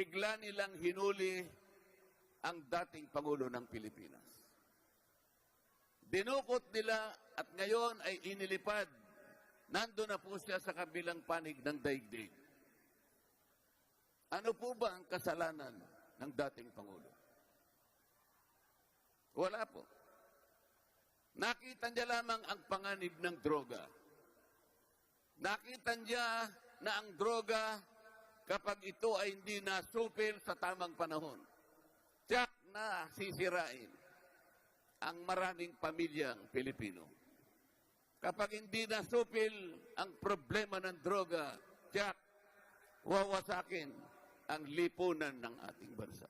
bigla nilang hinuli ang dating Pangulo ng Pilipinas. Dinukot nila at ngayon ay inilipad. Nando na po siya sa kabilang panig ng daigdig. Ano po ba ang kasalanan ng dating Pangulo? Wala po. Nakita niya lamang ang panganib ng droga. Nakita niya na ang droga kapag ito ay hindi nasupil sa tamang panahon. Tiyak na sisirain ang maraming pamilyang Pilipino. Kapag hindi nasupil ang problema ng droga, tiyak wawasakin ang lipunan ng ating bansa.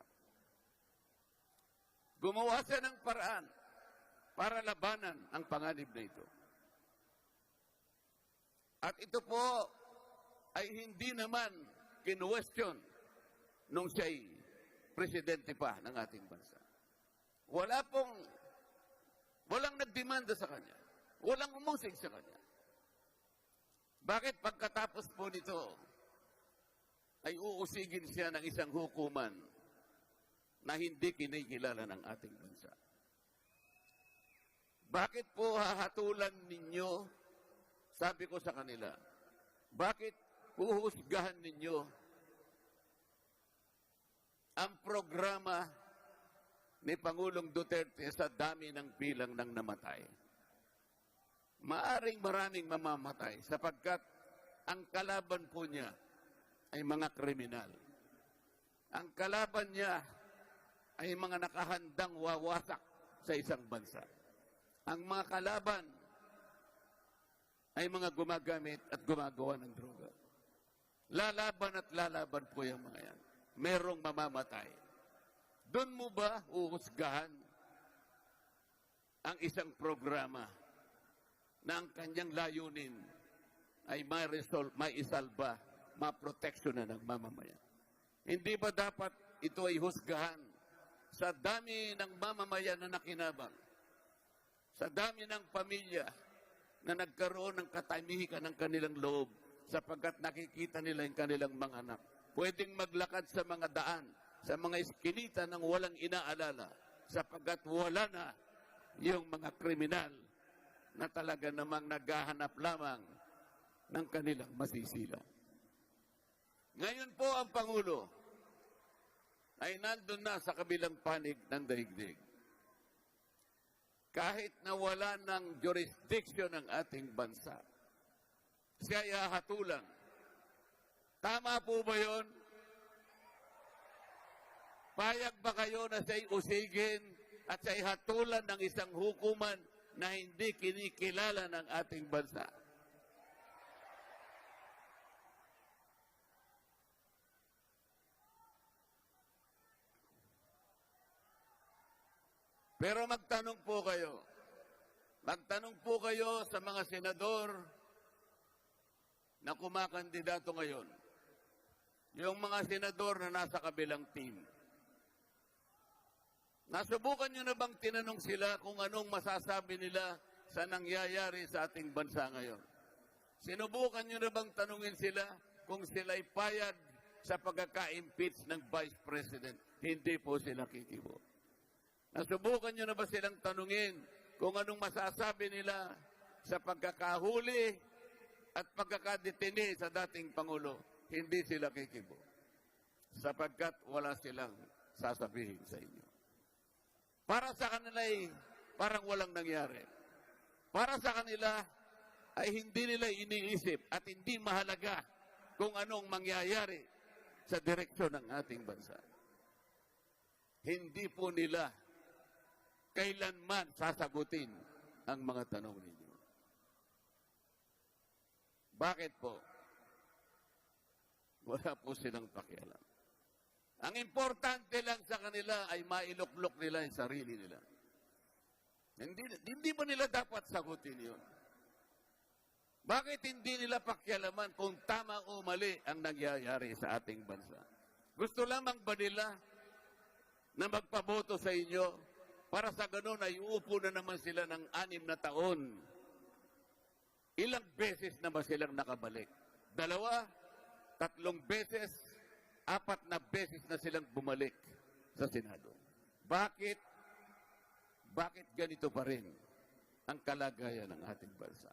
Gumawa siya ng paraan para labanan ang panganib na ito. At ito po ay hindi naman kinwestiyon nung siya'y presidente pa ng ating bansa. Wala pong, walang nagdemanda sa kanya. Walang umusig sa kanya. Bakit pagkatapos po nito ay uusigin siya ng isang hukuman na hindi kinikilala ng ating bansa? Bakit po hahatulan ninyo, sabi ko sa kanila, bakit huhusgahan ninyo ang programa ni Pangulong Duterte sa dami ng bilang ng namatay? Maaring maraming mamamatay sapagkat ang kalaban po niya ay mga kriminal. Ang kalaban niya ay mga nakahandang wawasak sa isang bansa. Ang mga kalaban ay mga gumagamit at gumagawa ng droga. Lalaban at lalaban po yung mga yan. Merong mamamatay. Doon mo ba uhusgahan ang isang programa na ang kanyang layunin ay may resolve, may isalba, maproteksyon na ng mamamayan? Hindi ba dapat ito ay husgahan sa dami ng mamamayan na nakinabang? sa dami ng pamilya na nagkaroon ng katamihikan ng kanilang loob sapagkat nakikita nila yung kanilang mga anak. Pwedeng maglakad sa mga daan, sa mga iskinita ng walang inaalala sapagkat wala na yung mga kriminal na talaga namang naghahanap lamang ng kanilang masisila. Ngayon po ang Pangulo ay nandun na sa kabilang panig ng daigdig kahit na wala ng jurisdiction ng ating bansa. Siya ay hahatulan. Tama po ba yon? Payag ba kayo na siya'y usigin at siya'y hatulan ng isang hukuman na hindi kinikilala ng ating bansa? Pero magtanong po kayo. Magtanong po kayo sa mga senador na kumakandidato ngayon. Yung mga senador na nasa kabilang team. Nasubukan nyo na bang tinanong sila kung anong masasabi nila sa nangyayari sa ating bansa ngayon? Sinubukan nyo na bang tanungin sila kung sila'y payag sa pagkaka-impeach ng Vice President? Hindi po sila kikibo. Nasubukan nyo na ba silang tanungin kung anong masasabi nila sa pagkakahuli at pagkakadetini sa dating Pangulo? Hindi sila kikibo. Sapagkat wala silang sasabihin sa inyo. Para sa kanila ay parang walang nangyari. Para sa kanila ay hindi nila iniisip at hindi mahalaga kung anong mangyayari sa direksyon ng ating bansa. Hindi po nila kailanman sasagutin ang mga tanong ninyo. Bakit po? Wala po silang pakialam. Ang importante lang sa kanila ay mailuklok nila yung sarili nila. Hindi, hindi ba nila dapat sagutin yun? Bakit hindi nila pakialaman kung tama o mali ang nangyayari sa ating bansa? Gusto lamang ba nila na magpaboto sa inyo para sa ganun ay uupo na naman sila ng anim na taon? Ilang beses na ba silang nakabalik? Dalawa? Tatlong beses? apat na beses na silang bumalik sa Senado. Bakit? Bakit ganito pa rin ang kalagayan ng ating bansa?